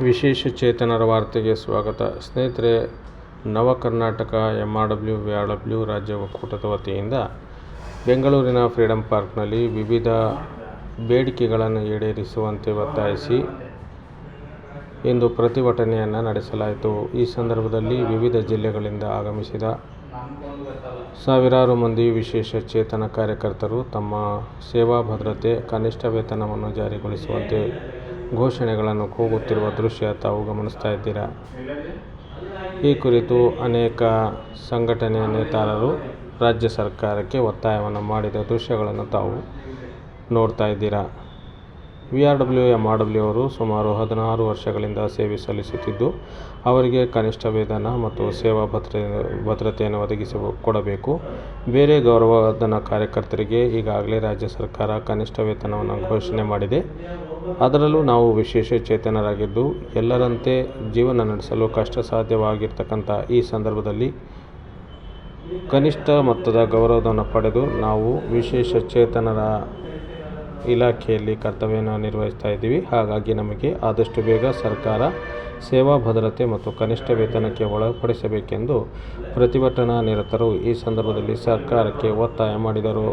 ವಿಶೇಷ ಚೇತನರ ವಾರ್ತೆಗೆ ಸ್ವಾಗತ. ಸ್ನೇಹಿತರೆ, Nava Karnataka M R W V R W ರಾಜ್ಯ ಒಕ್ಕೂಟದ ವತಿಯಿಂದ ಬೆಂಗಳೂರಿನ ಫ್ರೀಡಂ ಪಾರ್ಕ್ನಲ್ಲಿ ವಿವಿಧ ಬೇಡಿಕೆಗಳನ್ನು ಈಡೇರಿಸುವಂತೆ ಒತ್ತಾಯಿಸಿ ಇಂದು ಪ್ರತಿಭಟನೆಯನ್ನು ನಡೆಸಲಾಯಿತು. ಈ ಸಂದರ್ಭದಲ್ಲಿ ವಿವಿಧ ಜಿಲ್ಲೆಗಳಿಂದ ಆಗಮಿಸಿದ ಸಾವಿರಾರು ಮಂದಿ ವಿಶೇಷ ಚೇತನ ಕಾರ್ಯಕರ್ತರು ತಮ್ಮ ಸೇವಾ ಭದ್ರತೆ, ಕನಿಷ್ಠ ವೇತನವನ್ನು ಜಾರಿಗೊಳಿಸುವಂತೆ ಘೋಷಣೆಗಳನ್ನು ಕೂಗುತ್ತಿರುವ ದೃಶ್ಯ ತಾವು ಗಮನಿಸ್ತಾ ಇದ್ದೀರಾ? ಈ ಕುರಿತು ಅನೇಕ ಸಂಘಟನೆಯ ನೇತಾರರು ರಾಜ್ಯ ಸರ್ಕಾರಕ್ಕೆ ಒತ್ತಾಯವನ್ನು ಮಾಡಿದ ದೃಶ್ಯಗಳನ್ನು ತಾವು ನೋಡ್ತಾ ಇದ್ದೀರಾ? V R W M R W ಅವರು ಸುಮಾರು ಹದಿನಾರು ವರ್ಷಗಳಿಂದ ಸೇವೆ ಸಲ್ಲಿಸುತ್ತಿದ್ದು, ಅವರಿಗೆ ಕನಿಷ್ಠ ವೇತನ ಮತ್ತು ಸೇವಾ ಭದ್ರ ಭದ್ರತೆಯನ್ನು ಒದಗಿಸಿ ಕೊಡಬೇಕು. ಬೇರೆ ಗೌರವಧನ ಕಾರ್ಯಕರ್ತರಿಗೆ ಈಗಾಗಲೇ ರಾಜ್ಯ ಸರ್ಕಾರ ಕನಿಷ್ಠ ವೇತನವನ್ನು ಘೋಷಣೆ ಮಾಡಿದೆ. ಅದರಲ್ಲೂ ನಾವು ವಿಶೇಷ ಚೇತನರಾಗಿದ್ದು, ಎಲ್ಲರಂತೆ ಜೀವನ ನಡೆಸಲು ಕಷ್ಟ ಸಾಧ್ಯವಾಗಿರ್ತಕ್ಕಂಥ ಈ ಸಂದರ್ಭದಲ್ಲಿ ಕನಿಷ್ಠ ಮೊತ್ತದ ಗೌರವವನ್ನು ಪಡೆದು ನಾವು ವಿಶೇಷ ಚೇತನರ ಇಲಾಖೆಯಲ್ಲಿ ಕರ್ತವ್ಯನ ನಿರ್ವಹಿಸ್ತಾ ಇದ್ದೀವಿ. ಹಾಗಾಗಿ ನಮಗೆ ಆದಷ್ಟು ಬೇಗ ಸರ್ಕಾರ ಸೇವಾ ಭದ್ರತೆ ಮತ್ತು ಕನಿಷ್ಠ ವೇತನಕ್ಕೆ ಒಳಪಡಿಸಬೇಕೆಂದು ಪ್ರತಿಭಟನಾ ನಿರತರು ಈ ಸಂದರ್ಭದಲ್ಲಿ ಸರ್ಕಾರಕ್ಕೆ ಒತ್ತಾಯ ಮಾಡಿದರು.